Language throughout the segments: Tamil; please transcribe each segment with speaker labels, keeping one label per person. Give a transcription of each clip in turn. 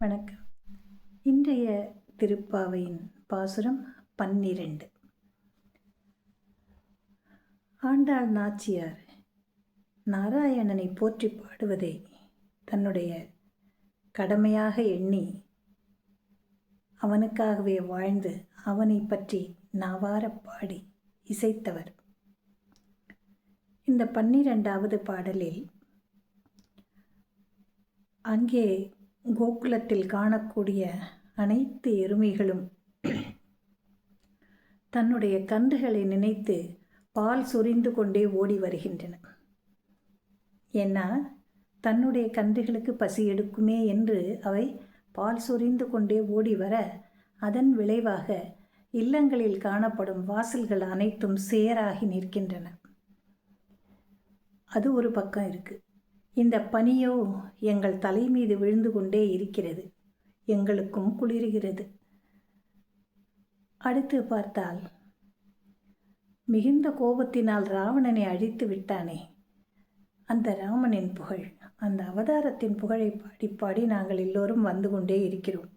Speaker 1: வணக்கம். இன்றைய திருப்பாவையின் பாசுரம் பன்னிரண்டு. ஆண்டாள் நாச்சியார் நாராயணனை போற்றி பாடுவதை தன்னுடைய கடமையாக எண்ணி அவனுக்காகவே வாழ்ந்து அவனை பற்றி நாவார பாடி இசைத்தவர். இந்த பன்னிரெண்டாவது பாடலில் அங்கே கோகுலத்தில் காணக்கூடிய அனைத்து எருமைகளும் தன்னுடைய கன்றுகளை நினைத்து பால் சொரிந்து கொண்டே ஓடி வருகின்றன. ஏன்னா தன்னுடைய கன்றுகளுக்கு பசி எடுக்குமே என்று அவை பால் சொரிந்து கொண்டே ஓடி வர அதன் விளைவாக இல்லங்களில் காணப்படும் வாசல்கள் அனைத்தும் சேராகி நிற்கின்றன. அது ஒரு பக்கம் இருக்குது இந்த பனியோ எங்கள் தலை மீது விழுந்து கொண்டே இருக்கிறது. எங்களுக்கும் குளிர்கிறது. அடுத்து பார்த்தால் மிகுந்த கோபத்தினால் ராவணனை அழித்து விட்டானே. அந்த ராமனின் புகழ் அந்த அவதாரத்தின் புகழை பாடி பாடி நாங்கள் எல்லோரும் வந்து கொண்டே இருக்கிறோம்.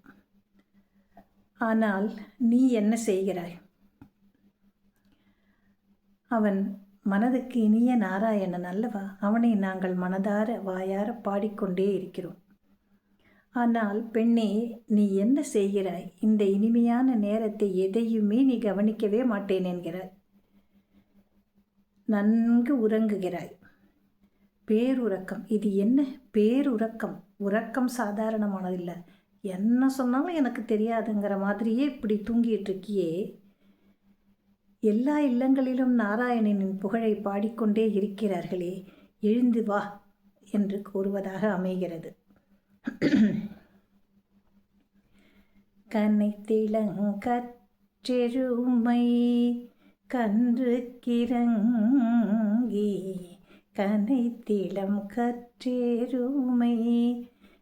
Speaker 1: ஆனால் நீ என்ன செய்கிறாய்? அவன் மனதுக்கு இனிய நாராயணன் அல்லவா அவனை நாங்கள் மனதார வாயார பாடிக்கொண்டே இருக்கிறோம். ஆனால் பெண்ணே நீ என்ன செய்கிறாய்? இந்த இனிமையான நேரத்தை எதையுமே நீ கவனிக்கவே மாட்டேன் என்கிறாய் நன்கு உறங்குகிறாய். பேருறக்கம். இது என்ன பேருறக்கம்? உறக்கம் சாதாரணமானதில்லை. என்ன சொன்னாலும் எனக்கு தெரியாதுங்கிற மாதிரியே இப்படி தூங்கிட்டு இருக்கியே. எல்லா இல்லங்களிலும் நாராயணனின் புகழை பாடிக்கொண்டே இருக்கிறார்களே எழுந்து வா என்று கூறுவதாக அமைகிறது. கனை திளங்கற்றெருமை கன்று கிறங்கி கனை திளம் கற்றேருமை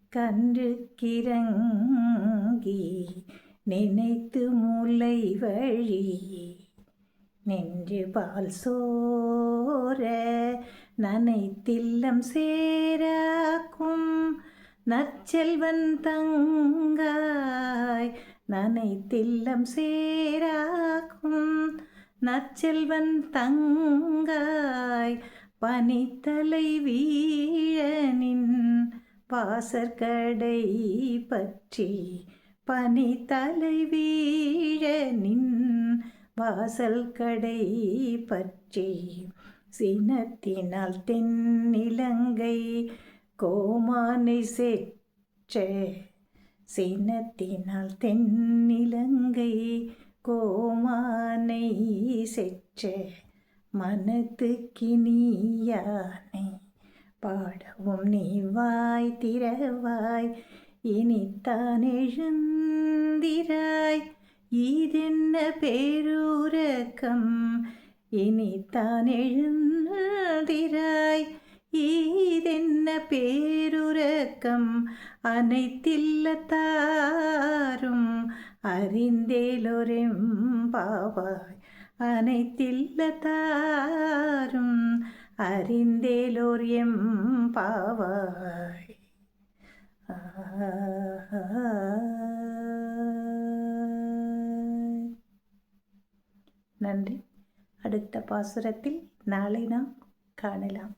Speaker 1: கன்று கிறங்கி நினைத்து முலை வழி நெஞ்சு பால் சோர நனைத்தில்லம் சேராக்கும் நற்செல்வன் தங்காய் நனைத்தில்லம் சேராக்கும் நற்செல்வன் தங்காய் பனித்தலை வீழனின் பாசற்கடை பற்றி பனித்தலை வீழனின் வாசல் கடை பற்றி சினத்தினால் தென்னிலங்கை கோமானை செற்ற சினத்தினால் தென்னிலங்கை கோமானை செற்ற மனத்து கிணியானை பாடவும் நீ வாய் திறவாய் இனித்தான் எழுந்திராய். இதென்ன பேரூரக்கம் இனித்தான் எழுந்திராய். ஈதென்ன பேருரக்கம் அனைத்தில்லத்தாரும் அறிந்தேலொரெம் பாவாய் அனைத்தில்லத்தாரும் அறிந்தேலோர் எம் பாவாய் ஆ நன்றி. அடுத்த பாசுரத்தில் நாளை நாம் காணலாம்.